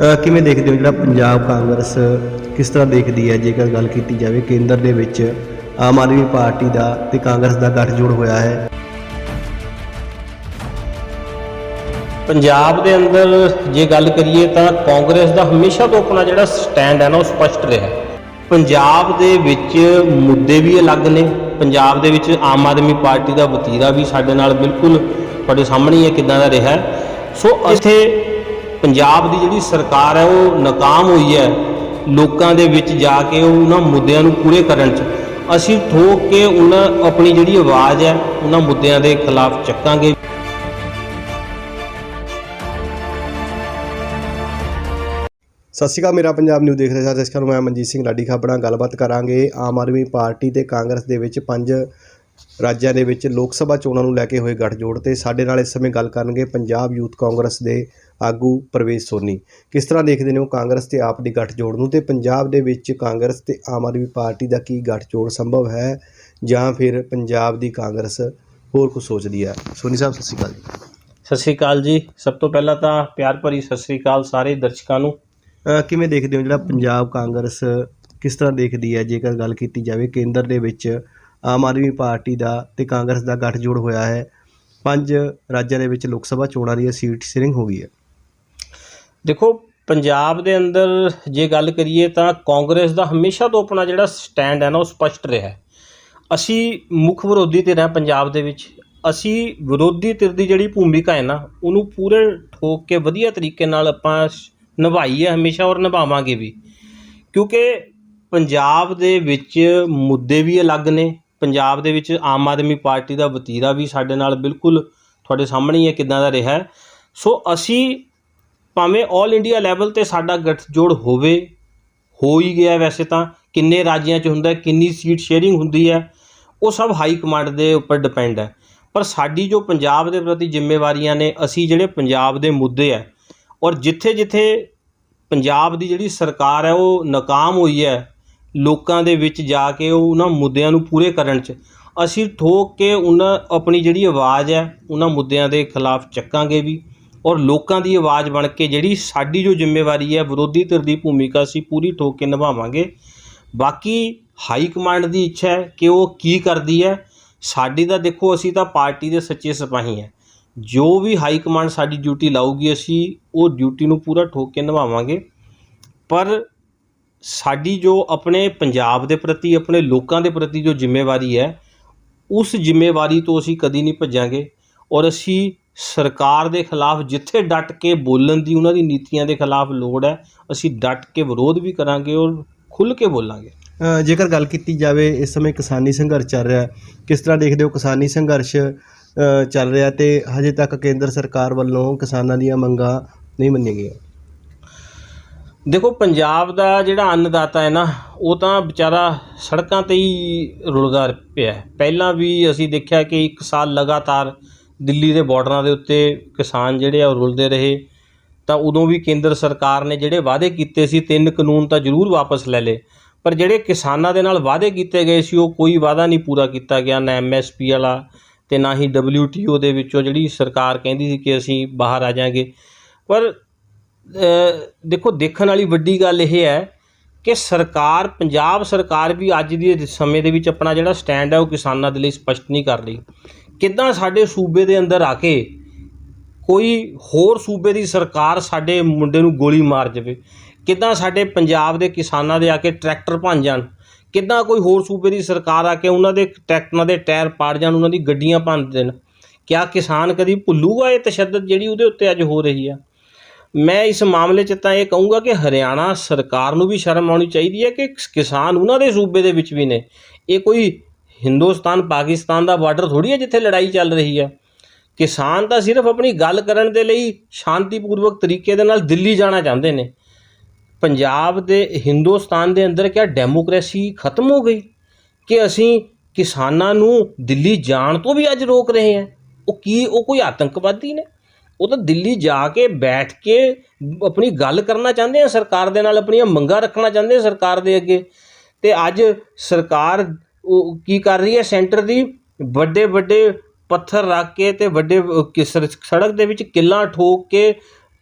ਕਿਵੇਂ ਦੇਖਦੇ ਹੋ ਜਿਹੜਾ ਪੰਜਾਬ ਕਾਂਗਰਸ ਕਿਸ ਤਰ੍ਹਾਂ ਦੇਖਦੀ ਹੈ, ਜੇਕਰ ਗੱਲ ਕੀਤੀ ਜਾਵੇ ਕੇਂਦਰ ਦੇ ਵਿੱਚ ਆਮ ਆਦਮੀ ਪਾਰਟੀ ਦਾ ਤੇ ਕਾਂਗਰਸ ਦਾ ਗੱਠਜੋੜ ਹੋਇਆ ਹੈ? ਪੰਜਾਬ ਦੇ ਅੰਦਰ ਜੇ ਗੱਲ ਕਰੀਏ ਤਾਂ ਕਾਂਗਰਸ ਦਾ ਹਮੇਸ਼ਾ ਤੋਂ ਆਪਣਾ ਜਿਹੜਾ ਸਟੈਂਡ ਹੈ ਨਾ, ਉਹ ਸਪਸ਼ਟ ਰਿਹਾ ਪੰਜਾਬ ਦੇ ਵਿੱਚ ਮੁੱਦੇ ਵੀ ਅਲੱਗ ਨੇ, ਪੰਜਾਬ ਦੇ ਵਿੱਚ ਆਮ ਆਦਮੀ ਪਾਰਟੀ ਦਾ ਵਤੀਰਾ ਵੀ ਸਾਡੇ ਨਾਲ ਬਿਲਕੁਲ ਤੁਹਾਡੇ ਸਾਹਮਣੇ ਹੀ ਹੈ, ਕਿਦਾਂ ਦਾ ਰਿਹਾ ਸੋ ਇੱਥੇ ਪੰਜਾਬ ਦੀ ਜਿਹੜੀ ਸਰਕਾਰ ਹੈ, ਉਹ ਨਾਕਾਮ ਹੋਈ ਹੈ। ਲੋਕਾਂ ਦੇ ਵਿੱਚ ਜਾ ਕੇ ਉਹਨਾਂ ਮੁੱਦਿਆਂ ਨੂੰ ਪੂਰੇ ਕਰਨ 'ਚ। ਅਸੀਂ ਠੋਕ ਕੇ ਉਹਨਾਂ, ਆਪਣੀ ਜਿਹੜੀ ਆਵਾਜ਼ ਹੈ, ਉਹਨਾਂ ਮੁੱਦਿਆਂ ਦੇ ਖਿਲਾਫ ਚੱਕਾਂਗੇ। ਸਤਿ ਸ਼੍ਰੀ ਅਕਾਲ, ਮੇਰਾ ਪੰਜਾਬ ਨਿਊਜ਼ ਦੇਖ ਰਹੇ ਸਾਰੇ। ਦਰਸ਼ਕਾਂ ਨੂੰ ਮੈਂ ਮਨਜੀਤ ਸਿੰਘ ਲਾਡੀ ਖਾਬੜਾ ਗੱਲਬਾਤ ਕਰਾਂਗੇ ਆਮ ਆਦਮੀ ਪਾਰਟੀ ਤੇ ਕਾਂਗਰਸ ਦੇ ਵਿੱਚ ਪੰਜ ਰਾਜਾਂ ਦੇ ਵਿੱਚ ਲੋਕ ਸਭਾ ਚੋਣਾਂ ਨੂੰ ਲੈ ਕੇ ਹੋਏ ਗੱਠਜੋੜ ਤੇ ਸਾਡੇ ਨਾਲ ਇਸ ਸਮੇਂ ਗੱਲ ਕਰਨਗੇ ਪੰਜਾਬ ਯੂਥ ਕਾਂਗਰਸ ਦੇ ਆਗੂ ਪ੍ਰਵੇਸ਼ ਸੋਨੀ। ਕਿਸ ਤਰ੍ਹਾਂ ਦੇਖਦੇ ਨੇ ਉਹ ਕਾਂਗਰਸ ਤੇ ਆਪ ਦੀ ਗੱਠਜੋੜ ਨੂੰ ਤੇ ਪੰਜਾਬ ਦੇ ਵਿੱਚ ਕਾਂਗਰਸ ਤੇ ਆਮ ਆਦਮੀ ਪਾਰਟੀ ਦਾ ਕੀ ਗੱਠਜੋੜ ਸੰਭਵ ਹੈ ਜਾਂ ਫਿਰ ਪੰਜਾਬ ਦੀ ਕਾਂਗਰਸ ਹੋਰ ਕੁਝ ਸੋਚਦੀ ਹੈ? ਸੋਨੀ ਸਾਹਿਬ ਸਤਿ ਸ਼੍ਰੀ ਅਕਾਲ ਜੀ। ਸਤਿ ਸ਼੍ਰੀ ਅਕਾਲ ਜੀ। ਸਭ ਤੋਂ ਪਹਿਲਾਂ ਤਾਂ ਪਿਆਰ ਭਰੀ ਸਤਿ ਸ਼੍ਰੀ ਅਕਾਲ ਸਾਰੇ ਦਰਸ਼ਕਾਂ ਨੂੰ। ਕਿਵੇਂ ਦੇਖਦੇ ਹੋ ਜਿਹੜਾ ਪੰਜਾਬ ਕਾਂਗਰਸ ਕਿਸ ਤਰ੍ਹਾਂ ਦੇਖਦੀ ਹੈ? ਜੇਕਰ ਗੱਲ ਕੀਤੀ ਜਾਵੇ ਕੇਂਦਰ ਦੇ ਵਿੱਚ ਆਮ ਆਦਮੀ ਪਾਰਟੀ ਦਾ ਤੇ ਕਾਂਗਰਸ ਦਾ ਗੱਠਜੋੜ ਹੋਇਆ ਹੈ। ਪੰਜ ਰਾਜਾਂ ਦੇ ਵਿੱਚ ਲੋਕ ਸਭਾ ਚੋਣਾਂ ਦੀ ਸੀਟ ਸ਼ੇਅਰਿੰਗ ਹੋ ਗਈ ਹੈ। ਦੇਖੋ, ਪੰਜਾਬ ਦੇ ਅੰਦਰ ਜੇ ਗੱਲ ਕਰੀਏ ਤਾਂ ਕਾਂਗਰਸ ਦਾ ਹਮੇਸ਼ਾ ਤੋਂ ਆਪਣਾ ਜਿਹੜਾ ਸਟੈਂਡ ਹੈ ਨਾ, ਉਹ ਸਪਸ਼ਟ ਰਿਹਾ ਹੈ। ਅਸੀਂ ਮੁੱਖ ਵਿਰੋਧੀ ਧਿਰ ਹਾਂ ਪੰਜਾਬ ਦੇ ਵਿੱਚ। ਅਸੀਂ ਵਿਰੋਧੀ ਧਿਰ ਦੀ ਜਿਹੜੀ ਭੂਮਿਕਾ ਹੈ ਨਾ, ਉਹਨੂੰ ਪੂਰੇ ਠੋਕ ਕੇ ਵਧੀਆ ਤਰੀਕੇ ਨਾਲ ਆਪਾਂ ਸ਼- ਨਿਭਾਈ ਹੈ ਹਮੇਸ਼ਾ ਔਰ ਨਿਭਾਵਾਂਗੇ ਵੀ। ਕਿਉਂਕਿ ਪੰਜਾਬ ਦੇ ਵਿੱਚ ਮੁੱਦੇ ਵੀ ਅਲੱਗ ਨੇ ਪੰਜਾਬ ਦੇ ਵਿੱਚ ਆਮ ਆਦਮੀ ਪਾਰਟੀ ਦਾ ਵਤੀਰਾ ਵੀ ਸਾਡੇ ਨਾਲ ਬਿਲਕੁਲ ਤੁਹਾਡੇ ਸਾਹਮਣੇ ਹੀ ਹੈ, ਕਿਦਾਂ ਦਾ ਰਿਹਾ ਸੋ ਅਸੀਂ ਭਾਵੇਂ 올 ਇੰਡੀਆ ਲੈਵਲ ਤੇ ਸਾਡਾ ਗੱਠਜੋੜ ਹੋਵੇ, ਹੋ ਹੀ ਗਿਆ ਵੈਸੇ ਤਾਂ, ਕਿੰਨੇ ਰਾਜਿਆਂ 'ਚ ਹੁੰਦਾ, ਕਿੰਨੀ ਸੀਟ ਸ਼ੇਅਰਿੰਗ ਹੁੰਦੀ ਹੈ, ਉਹ ਸਭ ਹਾਈ ਕਮਾਂਡ ਦੇ ਉੱਪਰ ਡਿਪੈਂਡ ਹੈ। ਪਰ ਸਾਡੀ ਜੋ ਪੰਜਾਬ ਦੇ ਪ੍ਰਤੀ ਜ਼ਿੰਮੇਵਾਰੀਆਂ ਨੇ, ਅਸੀਂ ਜਿਹੜੇ ਪੰਜਾਬ ਦੇ ਮੁੱਦੇ ਹੈ, ਔਰ ਜਿੱਥੇ ਜਿੱਥੇ ਪੰਜਾਬ ਦੀ ਜਿਹੜੀ ਸਰਕਾਰ ਹੈ, ਉਹ ਨਾਕਾਮ ਹੋਈ ਹੈ ਲੋਕਾਂ ਦੇ ਵਿੱਚ ਜਾ ਕੇ ਉਹ ਉਹਨਾਂ ਮੁੱਦਿਆਂ ਨੂੰ ਪੂਰੇ ਕਰਨ 'ਚ। ਅਸੀਂ ਠੋਕ ਕੇ ਉਹਨਾਂ, ਆਪਣੀ ਜਿਹੜੀ ਆਵਾਜ਼ ਹੈ, ਉਹਨਾਂ ਮੁੱਦਿਆਂ ਦੇ ਖਿਲਾਫ ਚੱਕਾਂਗੇ ਵੀ ਔਰ ਲੋਕਾਂ ਦੀ ਆਵਾਜ਼ ਬਣ ਕੇ ਜਿਹੜੀ ਸਾਡੀ ਜੋ ਜ਼ਿੰਮੇਵਾਰੀ ਹੈ, ਵਿਰੋਧੀ ਧਿਰ ਦੀ ਭੂਮਿਕਾ ਅਸੀਂ ਪੂਰੀ ਠੋਕ ਕੇ ਨਿਭਾਵਾਂਗੇ। ਬਾਕੀ ਹਾਈ ਕਮਾਂਡ ਦੀ ਇੱਛਾ ਹੈ ਕਿ ਉਹ ਕੀ ਕਰਦੀ ਹੈ। ਸਾਡੀ ਤਾਂ ਦੇਖੋ, ਅਸੀਂ ਤਾਂ ਪਾਰਟੀ ਦੇ ਸੱਚੇ ਸਿਪਾਹੀ ਹੈ। ਜੋ ਵੀ ਹਾਈ ਕਮਾਂਡ ਸਾਡੀ ਡਿਊਟੀ ਲਾਊਗੀ, ਅਸੀਂ ਉਹ ਡਿਊਟੀ ਨੂੰ ਪੂਰਾ ਠੋਕ ਕੇ ਨਿਭਾਵਾਂਗੇ। ਪਰ ਸਾਡੀ ਜੋ ਆਪਣੇ ਪੰਜਾਬ ਦੇ ਪ੍ਰਤੀ, ਆਪਣੇ ਲੋਕਾਂ ਦੇ ਪ੍ਰਤੀ ਜੋ ਜ਼ਿੰਮੇਵਾਰੀ ਹੈ, ਉਸ ਜ਼ਿੰਮੇਵਾਰੀ ਤੋਂ ਅਸੀਂ ਕਦੀ ਨਹੀਂ ਭੱਜਾਂਗੇ ਔਰ ਅਸੀਂ ਸਰਕਾਰ ਦੇ ਖਿਲਾਫ ਜਿੱਥੇ ਡਟ ਕੇ ਬੋਲਣ ਦੀ ਉਹਨਾਂ ਦੀ ਨੀਤੀਆਂ ਦੇ ਖਿਲਾਫ ਲੋੜ ਹੈ, ਅਸੀਂ ਡਟ ਕੇ ਵਿਰੋਧ ਵੀ ਕਰਾਂਗੇ ਔਰ ਖੁੱਲ੍ਹ ਕੇ ਬੋਲਾਂਗੇ। ਜੇਕਰ ਗੱਲ ਕੀਤੀ ਜਾਵੇ, ਇਸ ਸਮੇਂ ਕਿਸਾਨੀ ਸੰਘਰਸ਼ ਚੱਲ ਰਿਹਾ ਕਿਸ ਤਰ੍ਹਾਂ ਦੇਖਦੇ ਹੋ ਕਿਸਾਨੀ ਸੰਘਰਸ਼ ਚੱਲ ਰਿਹਾ ਤੇ ਹਜੇ ਤੱਕ ਕੇਂਦਰ ਸਰਕਾਰ ਵੱਲੋਂ ਕਿਸਾਨਾਂ ਦੀਆਂ ਮੰਗਾਂ ਨਹੀਂ ਮੰਨੀਆਂ ਗਈਆਂ? ਦੇਖੋ, ਪੰਜਾਬ ਦਾ ਜਿਹੜਾ ਅੰਨਦਾਤਾ ਹੈ ਨਾ, ਉਹ ਤਾਂ ਵਿਚਾਰਾ ਸੜਕਾਂ ਤੇ ਹੀ ਰੁਲਦਾ ਪਿਆ ਪਹਿਲਾਂ ਵੀ ਅਸੀਂ ਦੇਖਿਆ ਕਿ ਇੱਕ ਸਾਲ ਲਗਾਤਾਰ ਦਿੱਲੀ ਦੇ ਬਾਰਡਰਾਂ ਦੇ ਉੱਤੇ ਕਿਸਾਨ ਜਿਹੜੇ ਆ, ਉਹ ਰੁਲਦੇ ਰਹੇ। ਤਾਂ ਉਦੋਂ ਵੀ ਕੇਂਦਰ ਸਰਕਾਰ ਨੇ ਜਿਹੜੇ ਵਾਅਦੇ ਕੀਤੇ ਸੀ, ਤਿੰਨ ਕਾਨੂੰਨ ਤਾਂ ਜ਼ਰੂਰ ਵਾਪਸ ਲੈ ਲਏ। ਪਰ ਜਿਹੜੇ ਕਿਸਾਨਾਂ ਦੇ ਨਾਲ ਵਾਅਦੇ ਕੀਤੇ ਗਏ ਸੀ, ਉਹ ਕੋਈ ਵਾਅਦਾ ਨਹੀਂ ਪੂਰਾ ਕੀਤਾ ਗਿਆ, ਨਾ ਐਮਐਸਪੀ ਵਾਲਾ ਤੇ ਨਾ ਹੀ WTO ਦੇ ਵਿੱਚੋਂ ਜਿਹੜੀ ਸਰਕਾਰ ਕਹਿੰਦੀ ਸੀ ਕਿ ਅਸੀਂ ਬਾਹਰ ਆ ਜਾਾਂਗੇ। ਪਰ ਦੇਖੋ, ਦੇਖਣ ਵਾਲੀ ਵੱਡੀ ਗੱਲ ਇਹ ਹੈ ਕਿ ਸਰਕਾਰ, ਪੰਜਾਬ ਸਰਕਾਰ ਵੀ ਅੱਜ ਦੇ ਸਮੇਂ ਦੇ ਵਿੱਚ ਆਪਣਾ ਜਿਹੜਾ ਸਟੈਂਡ ਹੈ ਉਹ ਕਿਸਾਨਾਂ ਦੇ ਲਈ ਸਪਸ਼ਟ ਨਹੀਂ ਕਰ ਰਹੀ। ਕਿੱਦਾਂ ਸਾਡੇ ਸੂਬੇ ਦੇ ਅੰਦਰ ਆ ਕੇ ਕੋਈ ਹੋਰ ਸੂਬੇ ਦੀ ਸਰਕਾਰ ਸਾਡੇ ਮੁੰਡੇ ਨੂੰ ਗੋਲੀ ਮਾਰ ਜਾਵੇ? ਕਿੱਦਾਂ ਸਾਡੇ ਪੰਜਾਬ ਦੇ ਕਿਸਾਨਾਂ ਦੇ ਆ ਕੇ ਟਰੈਕਟਰ ਭੰਨ ਜਾਣ? ਕਿੱਦਾਂ ਕੋਈ ਹੋਰ ਸੂਬੇ ਦੀ ਸਰਕਾਰ ਆ ਕੇ ਉਹਨਾਂ ਦੇ ਟਰੈਕਟਰਾਂ ਦੇ ਟਾਇਰ ਪਾੜ ਜਾਣ, ਉਹਨਾਂ ਦੀ ਗੱਡੀਆਂ ਭੰਨ ਦੇਣ? ਕਿਆ ਕਿਸਾਨ ਕਦੀ ਭੁੱਲੂਗਾ ਇਹ ਤਸ਼ੱਦਦ ਜਿਹੜੀ ਉਹਦੇ ਉੱਤੇ ਅੱਜ ਹੋ ਰਹੀ ਆ? ਮੈਂ ਇਸ ਮਾਮਲੇ 'ਚ ਤਾਂ ਇਹ ਕਹੂੰਗਾ ਕਿ ਹਰਿਆਣਾ ਸਰਕਾਰ ਨੂੰ ਵੀ ਸ਼ਰਮ ਆਉਣੀ ਚਾਹੀਦੀ ਹੈ ਕਿ ਕਿਸਾਨ ਉਹਨਾਂ ਦੇ ਸੂਬੇ ਦੇ ਵਿੱਚ ਵੀ ਨੇ। ਇਹ ਕੋਈ ਹਿੰਦੁਸਤਾਨ, ਪਾਕਿਸਤਾਨ ਦਾ ਬਾਰਡਰ ਥੋੜੀ ਹੈ ਜਿੱਥੇ ਲੜਾਈ ਚੱਲ ਰਹੀ ਹੈ। ਕਿਸਾਨ ਤਾਂ ਸਿਰਫ ਆਪਣੀ ਗੱਲ ਕਰਨ ਦੇ ਲਈ ਸ਼ਾਂਤੀਪੂਰਵਕ ਤਰੀਕੇ ਦੇ ਨਾਲ ਦਿੱਲੀ ਜਾਣਾ ਚਾਹੁੰਦੇ ਨੇ। ਪੰਜਾਬ ਦੇ ਹਿੰਦੁਸਤਾਨ ਦੇ ਅੰਦਰ ਕਿਆ ਡੈਮੋਕ੍ਰੇਸੀ ਖਤਮ ਹੋ ਗਈ ਕਿ ਅਸੀਂ ਕਿਸਾਨਾਂ ਨੂੰ ਦਿੱਲੀ ਜਾਣ ਤੋਂ ਵੀ ਅੱਜ ਰੋਕ ਰਹੇ ਹਾਂ? ਉਹ ਕੀ, ਉਹ ਕੋਈ ਆਤੰਕਵਾਦੀ ਨੇ? ਉਹ ਤਾਂ ਦਿੱਲੀ ਜਾ ਕੇ ਬੈਠ ਕੇ ਆਪਣੀ ਗੱਲ ਕਰਨਾ ਚਾਹੁੰਦੇ ਆ ਸਰਕਾਰ ਦੇ ਨਾਲ ਆਪਣੀਆਂ ਮੰਗਾਂ ਰੱਖਣਾ ਚਾਹੁੰਦੇ ਆ ਸਰਕਾਰ ਦੇ ਅੱਗੇ। ਤੇ ਅੱਜ ਸਰਕਾਰ ਉਹ ਕੀ ਕਰ ਰਹੀ ਹੈ? ਸੈਂਟਰ ਦੀ ਵੱਡੇ ਵੱਡੇ ਪੱਥਰ ਰੱਖ ਕੇ ਤੇ ਵੱਡੇ ਅਹ, ਸੜਕ ਦੇ ਵਿੱਚ ਕਿੱਲਾਂ ਠੋਕ ਕੇ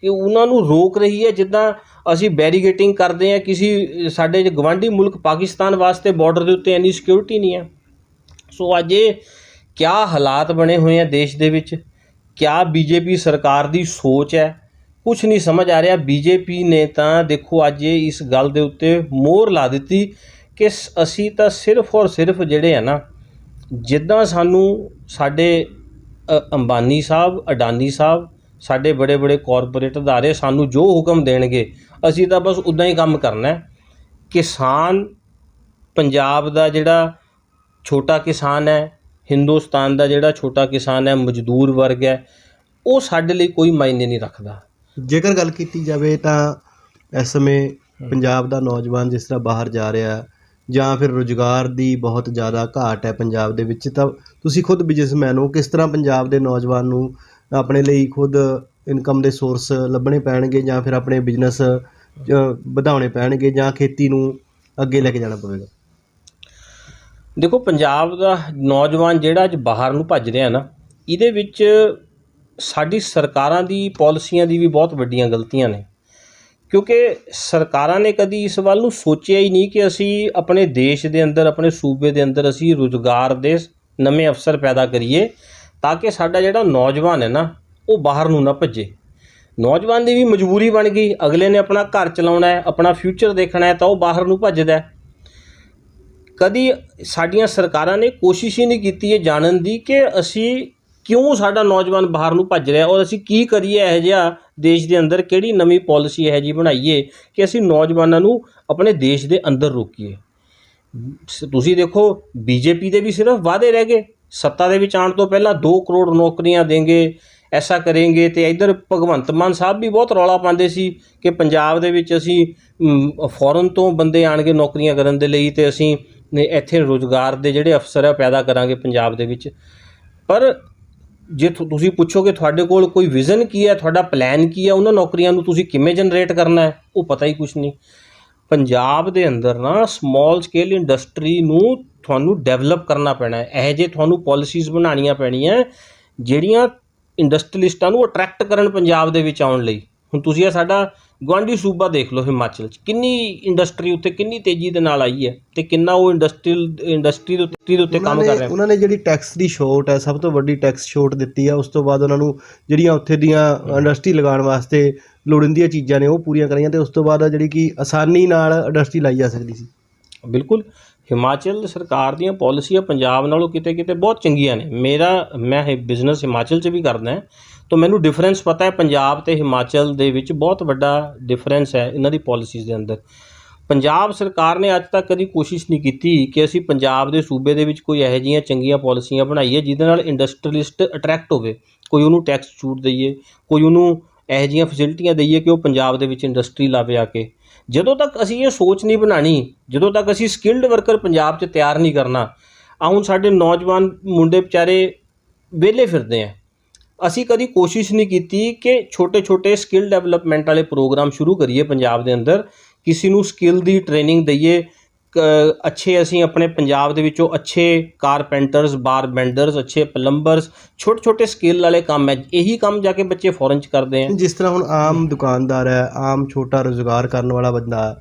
ਕਿ ਉਹਨਾਂ ਨੂੰ ਰੋਕ ਰਹੀ ਹੈ। ਜਿੱਦਾਂ ਅਸੀਂ ਬੈਰੀਗੇਟਿੰਗ ਕਰਦੇ ਆ ਕਿਸੇ ਸਾਡੇ ਜੇ ਗਵਾਂਢੀ ਮੁਲਕ ਪਾਕਿਸਤਾਨ ਵਾਸਤੇ ਬਾਰਡਰ ਦੇ ਉੱਤੇ ਇੰਨੀ ਸਿਕਿਉਰਿਟੀ ਨਹੀਂ ਹੈ। ਸੋ ਅੱਜ ਇਹ ਕਿਆ ਹਾਲਾਤ ਬਣੇ ਹੋਏ ਆ ਦੇਸ਼ ਦੇ ਵਿੱਚ? ਕਿਆ ਬੀਜੇਪੀ ਸਰਕਾਰ ਦੀ ਸੋਚ ਹੈ? ਕੁਝ ਨਹੀਂ ਸਮਝ ਆ ਰਿਹਾ। ਬੀਜੇਪੀ ਨੇ ਤਾਂ ਦੇਖੋ ਅੱਜ ਇਸ ਗੱਲ ਦੇ ਉੱਤੇ ਮੋਹਰ ਲਾ ਦਿੱਤੀ ਕਿ ਸ- ਅਸੀਂ ਤਾਂ ਸਿਰਫ ਔਰ ਸਿਰਫ ਜਿਹੜੇ ਆ ਨਾ, ਜਿੱਦਾਂ ਸਾਨੂੰ ਸਾਡੇ ਅੰਬਾਨੀ ਸਾਹਿਬ, ਅਡਾਨੀ ਸਾਹਿਬ, ਸਾਡੇ ਬੜੇ ਬੜੇ ਕਾਰਪੋਰੇਟ ਅਦਾਰੇ ਸਾਨੂੰ ਜੋ ਹੁਕਮ ਦੇਣਗੇ, ਅਸੀਂ ਤਾਂ ਬਸ ਉਦਾਂ ਹੀ ਕੰਮ ਕਰਨਾ ਹੈ। ਕਿਸਾਨ ਪੰਜਾਬ ਦਾ ਜਿਹੜਾ ਛੋਟਾ ਕਿਸਾਨ ਹੈ ਹਿੰਦੁਸਤਾਨ ਦਾ ਜਿਹੜਾ ਛੋਟਾ ਕਿਸਾਨ ਹੈ ਮਜ਼ਦੂਰ ਵਰਗ ਹੈ ਉਹ ਸਾਡੇ ਲਈ ਕੋਈ ਮਾਇਨੇ ਨਹੀਂ ਰੱਖਦਾ। ਜੇਕਰ ਗੱਲ ਕੀਤੀ ਜਾਵੇ ਤਾਂ ਇਸ ਸਮੇਂ ਪੰਜਾਬ ਦਾ ਨੌਜਵਾਨ ਜਿਸ ਤਰ੍ਹਾਂ ਬਾਹਰ ਜਾ ਰਿਹਾ ਹੈ, ਜਾਂ ਫਿਰ ਰੁਜ਼ਗਾਰ ਦੀ ਬਹੁਤ ਜ਼ਿਆਦਾ ਘਾਟ ਹੈ ਪੰਜਾਬ ਦੇ ਵਿੱਚ ਤਾਂ ਤੁਸੀਂ ਖੁਦ ਬਿਜ਼ਨਸਮੈਨ ਹੋ ਕਿਸ ਤਰ੍ਹਾਂ ਪੰਜਾਬ ਦੇ ਨੌਜਵਾਨ ਨੂੰ ਆਪਣੇ ਲਈ ਖੁਦ ਇਨਕਮ ਦੇ ਸੋਰਸ ਲੱਭਣੇ ਪੈਣਗੇ ਜਾਂ ਫਿਰ ਆਪਣੇ ਬਿਜ਼ਨਸ ਵਧਾਉਣੇ ਪੈਣਗੇ ਜਾਂ ਖੇਤੀ ਨੂੰ ਅੱਗੇ ਲੈ ਕੇ ਜਾਣਾ ਪਵੇਗਾ? ਦੇਖੋ, ਪੰਜਾਬ ਦਾ ਨੌਜਵਾਨ ਜਿਹੜਾ ਅੱਜ ਬਾਹਰ ਨੂੰ ਭੱਜ ਰਿਹਾ ਨਾ, ਇਹਦੇ ਵਿੱਚ ਸਾਡੀ ਸਰਕਾਰਾਂ ਦੀ ਪਾਲਿਸੀਆਂ ਦੀ ਵੀ ਬਹੁਤ ਵੱਡੀਆਂ ਗਲਤੀਆਂ ਨੇ। ਕਿਉਂਕਿ ਸਰਕਾਰਾਂ ਨੇ ਕਦੀ ਇਸ ਵੱਲ ਨੂੰ ਸੋਚਿਆ ਹੀ ਨਹੀਂ ਕਿ ਅਸੀਂ ਆਪਣੇ ਦੇਸ਼ ਦੇ ਅੰਦਰ, ਆਪਣੇ ਸੂਬੇ ਦੇ ਅੰਦਰ ਅਸੀਂ ਰੁਜ਼ਗਾਰ ਦੇ ਨਵੇਂ ਅਵਸਰ ਪੈਦਾ ਕਰੀਏ ਤਾਂ ਕਿ ਸਾਡਾ ਜਿਹੜਾ ਨੌਜਵਾਨ ਹੈ ਨਾ, ਉਹ ਬਾਹਰ ਨੂੰ ਨਾ ਭੱਜੇ। ਨੌਜਵਾਨ ਦੀ ਵੀ ਮਜਬੂਰੀ ਬਣ ਗਈ। ਅਗਲੇ ਨੇ ਆਪਣਾ ਘਰ ਚਲਾਉਣਾ ਹੈ, ਆਪਣਾ ਫਿਊਚਰ ਦੇਖਣਾ ਹੈ ਤਾਂ ਉਹ ਬਾਹਰ ਨੂੰ ਭੱਜਦਾ ਹੈ। ਕਦੀ ਸਾਡੀਆਂ ਸਰਕਾਰਾਂ ਨੇ ਕੋਸ਼ਿਸ਼ ਹੀ ਨਹੀਂ ਕੀਤੀ ਇਹ ਜਾਣਨ ਦੀ ਕਿ ਅਸੀਂ ਕਿਉਂ ਸਾਡਾ ਨੌਜਵਾਨ ਬਾਹਰ ਨੂੰ ਭੱਜ ਰਿਹਾ ਔਰ ਅਸੀਂ ਕੀ ਕਰੀਏ ਇਹੋ ਜਿਹਾ ਦੇਸ਼ ਦੇ ਅੰਦਰ ਕਿਹੜੀ ਨਵੀਂ ਪਾਲਿਸੀ ਇਹੋ ਜਿਹੀ ਬਣਾਈਏ ਕਿ ਅਸੀਂ ਨੌਜਵਾਨਾਂ ਨੂੰ ਆਪਣੇ ਦੇਸ਼ ਦੇ ਅੰਦਰ ਰੋਕੀਏ। ਤੁਸੀਂ ਦੇਖੋ, ਬੀਜੇਪੀ ਦੇ ਵੀ ਸਿਰਫ ਵਾਅਦੇ ਰਹਿ ਗਏ। ਸੱਤਾ ਦੇ ਵਿੱਚ ਆਉਣ ਤੋਂ ਪਹਿਲਾਂ 2 ਕਰੋੜ ਨੌਕਰੀਆਂ ਦੇਂਗੇ ਐਸਾ ਕरेंगे ਤੇ ਇਧਰ ਭਗਵੰਤ ਮਾਨ ਸਾਹਿਬ ਵੀ ਬਹੁਤ ਰੌਲਾ ਪਾਉਂਦੇ ਸੀ ਕਿ ਪੰਜਾਬ ਦੇ ਵਿੱਚ ਅਸੀਂ ਫੋਰਨ ਤੋਂ ਬੰਦੇ ਆਣਗੇ ਨੌਕਰੀਆਂ ਕਰਨ ਦੇ ਲਈ ਤੇ ਅਸੀਂ ਨੇ ਇੱਥੇ ਰੋਜ਼ਗਾਰ ਦੇ ਜਿਹੜੇ ਅਫਸਰ ਆ ਪੈਦਾ ਕਰਾਂਗੇ ਪੰਜਾਬ ਦੇ ਵਿੱਚ। ਪਰ ਜੇ ਤੁ- ਤੁਸੀਂ ਪੁੱਛੋਗੇ ਤੁਹਾਡੇ ਕੋਲ ਕੋਈ ਵਿਜ਼ਨ ਕੀ ਹੈ, ਤੁਹਾਡਾ ਪਲਾਨ ਕੀ ਹੈ, ਉਹਨਾਂ ਨੌਕਰੀਆਂ ਨੂੰ ਤੁਸੀਂ ਕਿਵੇਂ ਜਨਰੇਟ ਕਰਨਾ ਹੈ, ਉਹ ਪਤਾ ਹੀ ਕੁਝ ਨਹੀਂ। ਪੰਜਾਬ ਦੇ ਅੰਦਰ ਨਾ ਸਮਾਲ ਸਕੇਲ ਇੰਡਸਟਰੀ ਨੂੰ ਤੁਹਾਨੂੰ ਡਿਵੈਲਪ ਕਰਨਾ ਪੈਣਾ ਹੈ। ਇਹ ਜੇ ਤੁਹਾਨੂੰ ਪਾਲਿਸੀਜ਼ ਬਣਾਉਣੀਆਂ ਪੈਣੀਆਂ, ਜਿਹੜੀਆਂ ਇੰਡਸਟਰੀਲਿਸਟਾਂ ਨੂੰ ਅਟਰੈਕਟ ਕਰਨ ਪੰਜਾਬ ਦੇ ਵਿੱਚ ਆਉਣ ਲਈ। ਹੁਣ ਤੁਸੀਂ ਇਹ ਸਾਡਾ ਗੁਆਂਢੀ ਸੂਬਾ ਦੇਖ ਲਓ ਹਿਮਾਚਲ 'ਚ। ਕਿੰਨੀ ਇੰਡਸਟਰੀ ਉੱਤੇ ਕਿੰਨੀ ਤੇਜ਼ੀ ਦੇ ਨਾਲ ਆਈ ਹੈ ਤੇ ਕਿੰਨਾ ਉਹ ਇੰਡਸਟਰੀਅਲ ਇੰਡਸਟਰੀ ਦੇ ਉੱਤੇ ਦੇ ਉੱਤੇ ਕੰਮ ਕਰ ਰਿਹਾ। ਉਹਨਾਂ ਨੇ ਜਿਹੜੀ ਟੈਕਸ ਦੀ ਛੋਟ ਹੈ ਸਭ ਤੋਂ ਵੱਡੀ ਟੈਕਸ ਛੋਟ ਦਿੱਤੀ ਆ। ਉਸ ਤੋਂ ਬਾਅਦ ਉਹਨਾਂ ਨੂੰ ਜਿਹੜੀਆਂ ਉੱਥੇ ਦੀਆਂ ਇੰਡਸਟਰੀ ਲਗਾਉਣ ਵਾਸਤੇ ਲੋੜੀਂਦੀਆਂ ਚੀਜ਼ਾਂ ਨੇ ਉਹ ਪੂਰੀਆਂ ਕਰਾਈਆਂ ਤੇ ਉਸ ਤੋਂ ਬਾਅਦ ਜਿਹੜੀ ਕਿ ਆਸਾਨੀ ਨਾਲ ਇੰਡਸਟਰੀ ਲਾਈ ਜਾ ਸਕਦੀ ਸੀ। ਬਿਲਕੁਲ। ਹਿਮਾਚਲ ਸਰਕਾਰ ਦੀਆਂ ਪਾਲਿਸੀਆਂ ਪੰਜਾਬ ਨਾਲੋਂ ਕਿਤੇ ਕਿਤੇ ਬਹੁਤ ਚੰਗੀਆਂ ਨੇ। ਮੇਰਾ ਮੈਂ ਇਹ ਬਿਜ਼ਨਸ ਹਿਮਾਚਲ 'ਚ ਵੀ ਕਰਦਾ ਹਾਂ। ਤਾਂ ਮੈਨੂੰ ਡਿਫਰੈਂਸ ਪਤਾ ਹੈ, ਪੰਜਾਬ ਤੇ ਹਿਮਾਚਲ ਦੇ ਵਿੱਚ ਬਹੁਤ ਵੱਡਾ ਡਿਫਰੈਂਸ ਹੈ ਇਹਨਾਂ ਦੀ ਪਾਲਿਸੀਜ਼ ਦੇ ਅੰਦਰ। ਪੰਜਾਬ ਸਰਕਾਰ ਨੇ ਅੱਜ ਤੱਕ ਕਦੀ ਕੋਸ਼ਿਸ਼ ਨਹੀਂ ਕੀਤੀ ਕਿ ਅਸੀਂ ਪੰਜਾਬ ਦੇ ਸੂਬੇ ਦੇ ਵਿੱਚ ਕੋਈ ਇਹੋ ਜਿਹੀਆਂ ਚੰਗੀਆਂ ਪਾਲਿਸੀਆਂ ਬਣਾਈਏ, ਜਿਹਦੇ ਨਾਲ ਇੰਡਸਟਰੀਲਿਸਟ ਅਟਰੈਕਟ ਹੋਵੇ। ਕੋਈ ਉਹਨੂੰ ਟੈਕਸ ਛੂਟ ਦਈਏ, ਕੋਈ ਉਹਨੂੰ ਇਹੋ ਜਿਹੀਆਂ ਫੈਸਿਲਿਟੀਆਂ ਦਈਏ ਕਿ ਉਹ ਪੰਜਾਬ ਦੇ ਵਿੱਚ ਇੰਡਸਟਰੀ ਲਾਵੇ ਆ ਕੇ। ਜਦੋਂ ਤੱਕ ਅਸੀਂ ਇਹ ਸੋਚ ਨਹੀਂ ਬਣਾਣੀ ਜਦੋਂ ਤੱਕ ਅਸੀਂ ਸਕਿਲਡ ਵਰਕਰ ਪੰਜਾਬ 'ਚ ਤਿਆਰ ਨਹੀਂ ਕਰਨਾ ਆ ਹੁਣ ਸਾਡੇ ਨੌਜਵਾਨ ਮੁੰਡੇ ਵਿਚਾਰੇ ਵਿਹਲੇ ਫਿਰਦੇ ਆ। ਅਸੀਂ ਕਦੀ ਕੋਸ਼ਿਸ਼ ਨਹੀਂ ਕੀਤੀ ਕਿ ਛੋਟੇ ਛੋਟੇ ਸਕਿੱਲ ਡਿਵੈਲਪਮੈਂਟ ਵਾਲੇ ਪ੍ਰੋਗਰਾਮ ਸ਼ੁਰੂ ਕਰੀਏ ਪੰਜਾਬ ਦੇ ਅੰਦਰ। ਕਿਸੇ ਨੂੰ ਸਕਿੱਲ ਦੀ ਟ੍ਰੇਨਿੰਗ ਦਈਏ ਅੱਛੇ ਅਸੀਂ ਆਪਣੇ ਪੰਜਾਬ ਦੇ ਵਿੱਚੋਂ ਅੱਛੇ ਕਾਰਪੈਂਟਰਸ ਬਾਰ ਬੈਂਡਰਸ ਅੱਛੇ ਪਲੰਬਰਸ ਛੋਟੇ ਛੋਟੇ ਸਕਿੱਲ ਵਾਲੇ ਕੰਮ ਹੈ। ਇਹੀ ਕੰਮ ਜਾ ਕੇ ਬੱਚੇ ਫੋਰਨ 'ਚ ਕਰਦੇ ਆ ਜਿਸ ਤਰ੍ਹਾਂ ਹੁਣ ਆਮ ਦੁਕਾਨਦਾਰ ਹੈ, ਆਮ ਛੋਟਾ ਰੋਜ਼ਗਾਰ ਕਰਨ ਵਾਲਾ ਬੰਦਾ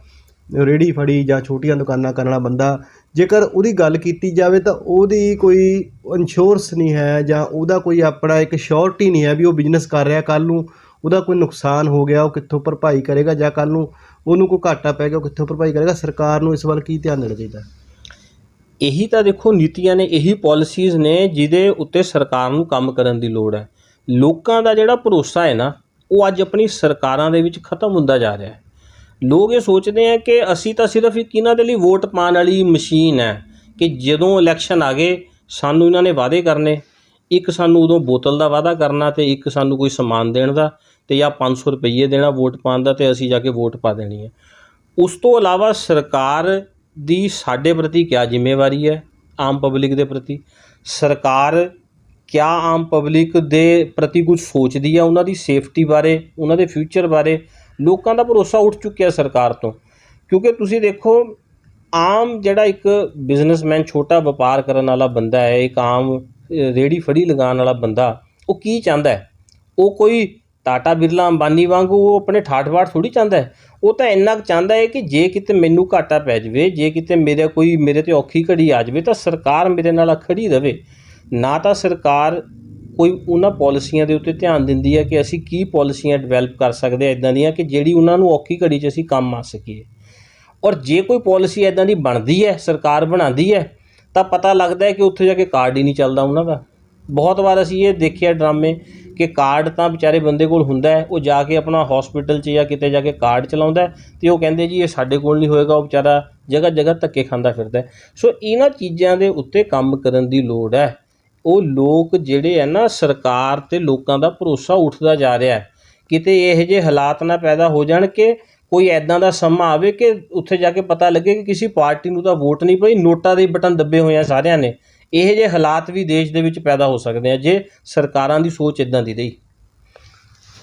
ਰੇੜੀ ਫੜੀ ਜਾਂ ਛੋਟੀਆਂ ਦੁਕਾਨਾਂ ਕਰਨ ਵਾਲਾ ਬੰਦਾ, ਜੇਕਰ ਉਹਦੀ ਗੱਲ ਕੀਤੀ ਜਾਵੇ ਤਾਂ ਉਹਦੀ ਕੋਈ ਇੰਸ਼ੋਰੈਂਸ ਨਹੀਂ ਹੈ ਜਾਂ ਉਹਦਾ ਕੋਈ ਆਪਣਾ ਇੱਕ ਸ਼ੋਰਟੀ ਨਹੀਂ ਹੈ ਵੀ ਉਹ ਬਿਜ਼ਨਸ ਕਰ ਰਿਹਾ ਕੱਲ ਨੂੰ ਉਹਦਾ ਕੋਈ ਨੁਕਸਾਨ ਹੋ ਗਿਆ, ਉਹ ਕਿੱਥੋਂ ਭਰਪਾਈ ਕਰੇਗਾ ਜਾਂ ਕੱਲ ਨੂੰ ਉਹਨੂੰ ਕੋਈ ਘਾਟਾ ਪੈ ਗਿਆ, ਉਹ ਕਿੱਥੋਂ ਭਰਪਾਈ ਕਰੇਗਾ, ਸਰਕਾਰ ਨੂੰ ਇਸ ਵੱਲ ਕੀ ਧਿਆਨ ਦੇਣਾ ਚਾਹੀਦਾ? ਇਹੀ ਤਾਂ ਦੇਖੋ ਨੀਤੀਆਂ ਨੇ, ਇਹੀ ਪਾਲਿਸੀਜ਼ ਨੇ ਜਿਹਦੇ ਉੱਤੇ ਸਰਕਾਰ ਨੂੰ ਕੰਮ ਕਰਨ ਦੀ ਲੋੜ ਹੈ। ਲੋਕਾਂ ਦਾ ਜਿਹੜਾ ਭਰੋਸਾ ਹੈ ਨਾ, ਉਹ ਅੱਜ ਆਪਣੀ ਸਰਕਾਰਾਂ ਦੇ ਵਿੱਚ ਖਤਮ ਹੁੰਦਾ ਜਾ ਰਿਹਾ ਹੈ। ਲੋਕ ਇਹ ਸੋਚਦੇ ਆ ਕਿ ਅਸੀਂ ਤਾਂ ਸਿਰਫ ਇੱਕ ਇਹਨਾਂ ਦੇ ਲਈ ਵੋਟ ਪਾਉਣ ਵਾਲੀ ਮਸ਼ੀਨ ਹੈ ਕਿ ਜਦੋਂ ਇਲੈਕਸ਼ਨ ਆ ਗਏ, ਸਾਨੂੰ ਇਹਨਾਂ ਨੇ ਵਾਅਦੇ ਕਰਨੇ। ਇੱਕ ਸਾਨੂੰ ਉਦੋਂ ਬੋਤਲ ਦਾ ਵਾਅਦਾ ਕਰਨਾ ਤੇ ਇੱਕ ਸਾਨੂੰ ਕੋਈ ਸਮਾਨ ਦੇਣ ਦਾ ਤੇ ਜਾਂ 500 ਰੁਪਏ ਦੇਣਾ ਵੋਟ ਪਾਉਣ ਦਾ ਤੇ ਅਸੀਂ ਜਾ ਕੇ ਵੋਟ ਪਾ ਦੇਣੀ ਹੈ। ਉਸ ਤੋਂ ਇਲਾਵਾ ਸਰਕਾਰ ਦੀ ਸਾਡੇ ਪ੍ਰਤੀ ਕਿਆ ਜ਼ਿੰਮੇਵਾਰੀ ਹੈ? ਆਮ ਪਬਲਿਕ ਦੇ ਪ੍ਰਤੀ। ਸਰਕਾਰ ਕਿਆ ਆਮ ਪਬਲਿਕ ਦੇ ਪ੍ਰਤੀ ਕੁਝ ਸੋਚਦੀ ਹੈ ਉਹਨਾਂ ਦੀ ਸੇਫਟੀ ਬਾਰੇ, ਉਹਨਾਂ ਦੇ ਫਿਊਚਰ ਬਾਰੇ ਲੋਕਾਂ ਦਾ ਭਰੋਸਾ ਉੱਠ ਚੁੱਕਿਆ ਸਰਕਾਰ ਤੋਂ। ਕਿਉਂਕਿ ਤੁਸੀਂ ਦੇਖੋ ਆਮ ਜਿਹੜਾ ਇੱਕ ਬਿਜ਼ਨਸਮੈਨ ਛੋਟਾ ਵਪਾਰ ਕਰਨ ਵਾਲਾ ਬੰਦਾ ਹੈ ਇੱਕ ਆਮ ਅ, ਰੇਹੜੀ ਫੜੀ ਲਗਾਉਣ ਵਾਲਾ ਬੰਦਾ ਉਹ ਕੀ ਚਾਹੁੰਦਾ ਹੈ? ਉਹ ਕੋਈ ਟਾਟਾ ਬਿਰਲਾ ਅੰਬਾਨੀ ਵਾਂਗੂ ਉਹ ਆਪਣੇ ਠਾਠ-ਬਾਠ ਥੋੜੀ ਚਾਹੁੰਦਾ ਹੈ? ਉਹ ਤਾਂ ਇੰਨਾ ਕੁ ਚਾਹੁੰਦਾ ਹੈ ਕਿ ਜੇ ਕਿਤੇ ਮੈਨੂੰ ਘਾਟਾ ਪੈ ਜਾਵੇ ਜੇ ਕਿਤੇ ਮੇਰੇ ਕੋਈ ਮੇਰੇ ਤੇ ਔਖੀ ਘੜੀ ਆ ਜਾਵੇ ਤਾਂ ਸਰਕਾਰ ਮੇਰੇ ਨਾਲ ਖੜੀ ਰਵੇ। ਨਾ ਤਾਂ ਸਰਕਾਰ ਕੋਈ ਉਹਨਾਂ ਪੋਲਿਸੀਆਂ ਦੇ ਉੱਤੇ ਧਿਆਨ ਦਿੰਦੀ ਹੈ ਕਿ ਅਸੀਂ ਕੀ ਪੋਲਿਸੀਆਂ ਡਿਵੈਲਪ ਕਰ ਸਕਦੇ ਆ ਇਦਾਂ ਦੀਆਂ ਕਿ ਜਿਹੜੀ ਉਹਨਾਂ ਨੂੰ ਔਖੀ ਘੜੀ 'ਚ ਅਸੀਂ ਕੰਮ ਆ ਸਕੀਏ। ਔਰ ਜੇ ਕੋਈ ਪੋਲਿਸੀ ਇਦਾਂ ਦੀ ਬਣਦੀ ਹੈ, ਸਰਕਾਰ ਬਣਾਉਂਦੀ ਹੈ, ਤਾਂ ਪਤਾ ਲੱਗਦਾ ਹੈ ਕਿ ਉੱਥੇ ਜਾ ਕੇ ਕਾਰਡ ਹੀ ਨਹੀਂ ਚੱਲਦਾ ਉਹਨਾਂ ਦਾ। ਬਹੁਤ ਵਾਰ ਅਸੀਂ ਇਹ ਦੇਖਿਆ ਡਰਾਮੇ ਕਿ ਕਾਰਡ ਤਾਂ ਵਿਚਾਰੇ ਬੰਦੇ ਕੋਲ ਹੁੰਦਾ ਹੈ, ਉਹ ਜਾ ਕੇ ਆਪਣਾ ਹਸਪੀਟਲ 'ਚ ਜਾਂ ਕਿਤੇ ਜਾ ਕੇ ਕਾਰਡ ਚਲਾਉਂਦਾ ਹੈ ਤੇ ਉਹ ਕਹਿੰਦੇ ਜੀ ਇਹ ਸਾਡੇ ਕੋਲ ਨਹੀਂ ਹੋਏਗਾ, ਉਹ ਵਿਚਾਰਾ ਜਗ੍ਹਾ ਜਗ੍ਹਾ ਧੱਕੇ ਖਾਂਦਾ ਫਿਰਦਾ ਸੋ ਇਹਨਾਂ ਚੀਜ਼ਾਂ ਦੇ ਉੱਤੇ ਕੰਮ ਕਰਨ ਦੀ ਲੋੜ ਹੈ। ਉਹ ਲੋਕ ਜਿਹੜੇ ਹੈ ਨਾ ਸਰਕਾਰ ਤੇ ਲੋਕਾਂ ਦਾ ਭਰੋਸਾ ਉੱਠਦਾ ਜਾ ਰਿਹਾ ਹੈ। ਕਿਤੇ ਇਹੋ ਜਿਹੇ ਹਾਲਾਤ ਨਾ ਪੈਦਾ ਹੋ ਜਾਣ ਕਿ ਕੋਈ ਐਦਾਂ ਦਾ ਸਮਾਂ ਆਵੇ ਕਿ ਉੱਥੇ ਜਾ ਕੇ ਪਤਾ ਲੱਗੇ ਕਿ ਕਿਸੇ ਪਾਰਟੀ ਨੂੰ ਤਾਂ ਵੋਟ ਨਹੀਂ ਪਈ, ਨੋਟਾਂ ਦੇ ਬਟਨ ਦੱਬੇ ਹੋਏ ਆ ਸਾਰਿਆਂ ਨੇ। ਇਹੋ ਜਿਹੇ ਹਾਲਾਤ ਵੀ ਦੇਸ਼ ਦੇ ਵਿੱਚ ਪੈਦਾ ਹੋ ਸਕਦੇ ਆ ਜੇ ਸਰਕਾਰਾਂ ਦੀ ਸੋਚ ਇਦਾਂ ਦੀ ਰਹੀ।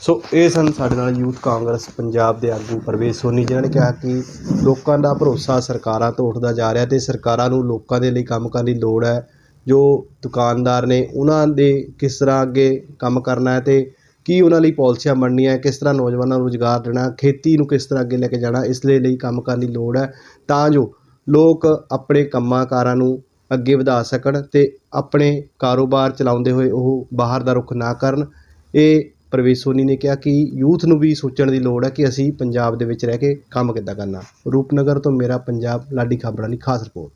ਸੋ ਇਹ ਸਨ ਸਾਡੇ ਨਾਲ ਯੂਥ ਕਾਂਗਰਸ ਪੰਜਾਬ ਦੇ ਆਗੂ ਪ੍ਰਵੇਸ਼ ਸੋਨੀ, ਜਿਨ੍ਹਾਂ ਨੇ ਕਿਹਾ ਕਿ ਲੋਕਾਂ ਦਾ ਭਰੋਸਾ ਸਰਕਾਰਾਂ ਤੋਂ ਉੱਠਦਾ ਜਾ ਰਿਹਾ ਤੇ ਸਰਕਾਰਾਂ ਨੂੰ ਲੋਕਾਂ ਦੇ ਲਈ ਕੰਮ ਕਰਨ ਦੀ ਲੋੜ ਹੈ। ਜੋ ਦੁਕਾਨਦਾਰ ਨੇ ਉਹਨਾਂ ਦੇ ਕਿਸ ਤਰ੍ਹਾਂ ਅੱਗੇ ਕੰਮ ਕਰਨਾ ਹੈ ਤੇ ਕੀ ਉਹਨਾਂ ਲਈ ਪੋਲਸੀਆਂ ਬਣਨੀਆਂ ਕਿਸ ਤਰ੍ਹਾਂ ਨੌਜਵਾਨਾਂ ਨੂੰ ਰੁਜ਼ਗਾਰ ਦੇਣਾ ਖੇਤੀ ਨੂੰ ਕਿਸ ਤਰ੍ਹਾਂ ਅੱਗੇ ਲੈ ਕੇ ਜਾਣਾ ਇਸ ਦੇ ਲਈ ਕੰਮ ਕਰਨ ਦੀ ਲੋੜ ਹੈ ਤਾਂ ਜੋ ਲੋਕ ਆਪਣੇ ਕੰਮਾਂ ਕਾਰਾਂ ਨੂੰ ਅੱਗੇ ਵਧਾ ਸਕਣ ਅਤੇ ਆਪਣੇ ਕਾਰੋਬਾਰ ਚਲਾਉਂਦੇ ਹੋਏ ਉਹ ਬਾਹਰ ਦਾ ਰੁਖ ਨਾ ਕਰਨ। ਇਹ ਪਰਵੇਸ਼ ਸੋਨੀ ਨੇ ਕਿਹਾ ਕਿ ਯੂਥ ਨੂੰ ਵੀ ਸੋਚਣ ਦੀ ਲੋੜ ਹੈ ਕਿ ਅਸੀਂ ਪੰਜਾਬ ਦੇ ਵਿੱਚ ਰਹਿ ਕੇ ਕੰਮ ਕਿੱਦਾਂ ਕਰਨਾ। ਰੂਪਨਗਰ ਤੋਂ ਮੇਰਾ ਪੰਜਾਬ, ਲਾਡੀ ਖਾਬੜਾ ਦੀ ਖਾਸ ਰਿਪੋਰਟ।